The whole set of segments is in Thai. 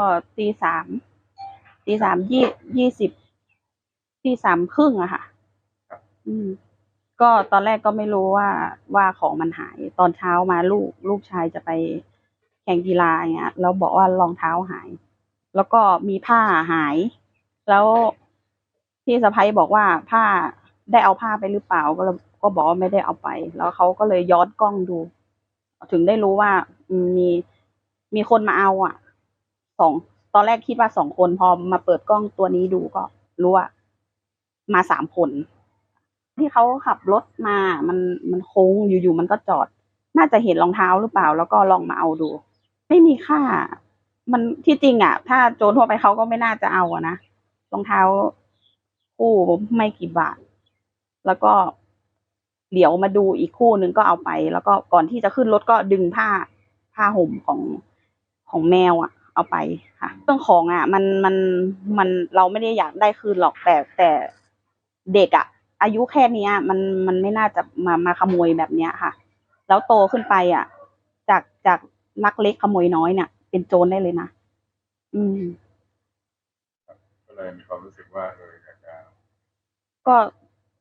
ก็ตีสามตีสามยี่ยี่สิบตีสามครึ่งอะค่ะ อืม ก็ตอนแรกก็ไม่รู้ว่าว่าของมันหาย ตอนเช้ามาลูกลูกชายจะไปแข่งกีฬาอย่างเงี้ยแล้วบอกว่ารองเท้าหาย แล้วก็มีผ้าหาย แล้วพี่สะพ้ยบอกว่าผ้าได้เอาผ้าไปหรือเปล่าก็เลยก็บอกว่าไม่ได้เอาไป แล้วเขาก็เลยย้อนกล้องดู ถึงได้รู้ว่าอืมมีมีคนมาเอาอะ สองตอนแรกคิดว่าสองคนพอมาเปิดกล้องตัวนี้ดูก็รู้ว่ามาสามคน ที่เขาขับรถมา มันมันโค้งอยู่ๆมันก็จอด น่าจะเห็นรองเท้าหรือเปล่า แล้วก็ลองมาเอาดู ไม่มีค่า มันที่จริงอะ ถ้าโจรทั่วไปเขาก็ไม่น่าจะเอาอะนะรองเท้าคู่ไม่กี่บาท แล้วก็เดี๋ยวมาดูอีกคู่หนึ่งก็เอาไป แล้วก็ก่อนที่จะขึ้นรถก็ดึงผ้าผ้าห่มของของแมวอะ เอาไปค่ะเรื่องของอะมันมันมันเราไม่ได้อยากได้คืนหรอกแต่แต่เด็กอะ อายุแค่เนี้ย มันมันไม่น่าจะมามาขโมยแบบเนี้ยค่ะ แล้วโตขึ้นไปอะ จากจากลักเล็กขโมยน้อยเนี่ย เป็นโจรได้เลยนะอืมก็เลยมีความรู้สึกว่าเอออยากจะก็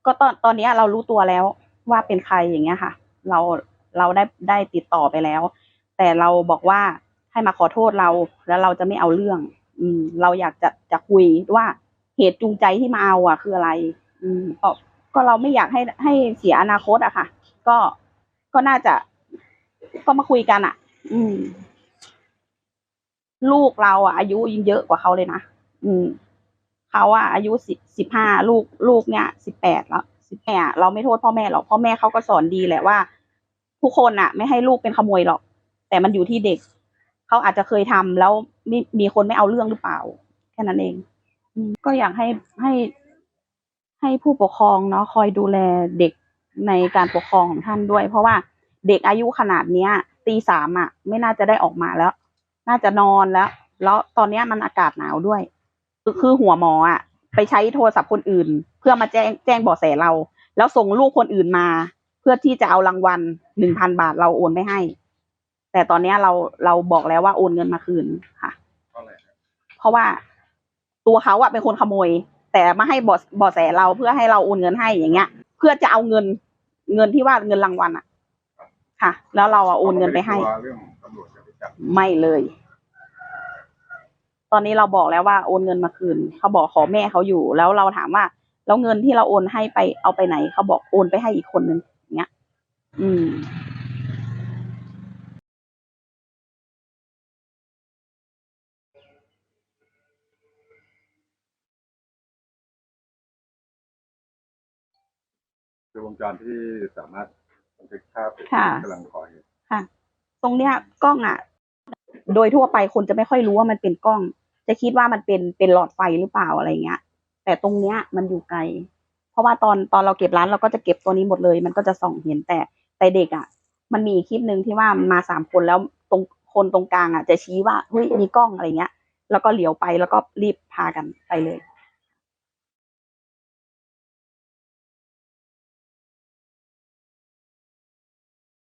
ก็ตอนตอนเนี้ยเรารู้ตัวแล้วว่าเป็นใครอย่างเงี้ยค่ะ เราเราได้ได้ติดต่อไปแล้ว แต่เราบอกว่า ให้มาขอโทษเรา แล้วเราจะไม่เอาเรื่อง อืม เราอยากจะจะคุยว่าเหตุจูงใจที่มาเอาอะ คืออะไร อืมก็ก็เราไม่อยากให้ให้เสียอนาคตอะค่ะ ก็ก็น่าจะก็มาคุยกันอะอืม ลูกเราอะอายุยิ่งเยอะกว่าเขาเลยนะอืมเขาอะอายุสิบสิบห้าลูกลูกเนี่ยสิบแปดแล้วสิบแปดเราไม่โทษพ่อแม่หรอกพ่อแม่เขาก็สอนดีแหละว่า ทุกคนอะ ไม่ให้ลูกเป็นขโมยหรอก แต่มันอยู่ที่เด็ก เขาอาจจะเคยทำแล้วมีมีคนไม่เอาเรื่องหรือเปล่า แค่นั้นเองก็อยากให้ให้ให้ผู้ปกครองเนาะคอยดูแลเด็กในการปกครองของท่านด้วย เพราะว่าเด็กอายุขนาดเนี้ย ตีสามอะ ไม่น่าจะได้ออกมาแล้ว น่าจะนอนแล้ว แล้วตอนเนี้ยมันอากาศหนาวด้วย คือหัวหมออะ ไปใช้โทรศัพท์คนอื่น เพื่อมาแจ้งแจ้งเบาะแสเรา แล้วส่งลูกคนอื่นมา เพื่อที่จะเอารางวัลหนึ่งพันบาทเราโอนไม่ให้ แต่ตอนเนี้ยเราเราบอกแล้วว่าโอนเงินมาคืนค่ะ เท่าไหร่ครับเพราะว่าตัวเขาอะเป็นคนขโมย แต่มาให้เบาะเบาะแสเราเพื่อให้เราโอนเงินให้อย่างเงี้ย เพื่อจะเอาเงินเงินที่ว่าเงินรางวัลอะค่ะ แล้วเราอะโอนเงินไปให้กลัวเรื่องตำรวจจะไปจับไม่เลย ตอนนี้เราบอกแล้วว่าโอนเงินมาคืน เขาบอกขอแม่เขาอยู่ แล้วเราถามว่า แล้วเงินที่เราโอนให้ไปเอาไปไหน เขาบอกโอนไปให้อีกคนนึงอย่างเงี้ย อืม คือวงจรที่สามารถบันทึกภาพค่ะ กำลังก่อเหตุค่ะ ตรงเนี้ยกล้องอะ โดยทั่วไปคนจะไม่ค่อยรู้ว่ามันเป็นกล้อง จะคิดว่ามันเป็นเป็นหลอดไฟหรือเปล่าอะไรเงี้ย แต่ตรงเนี้ยมันอยู่ไกล เพราะว่าตอนตอนเราเก็บร้านเราก็จะเก็บตัวนี้หมดเลย มันก็จะส่องเห็นแต่แต่เด็กอะ มันมีอีกคลิปหนึ่งที่ว่ามาสามคนแล้วตรงคนตรงกลางอะ จะชี้ว่าเฮ้ยมีกล้องอะไรเงี้ย แล้วก็เหลียวไปแล้วก็รีบพากันไปเลย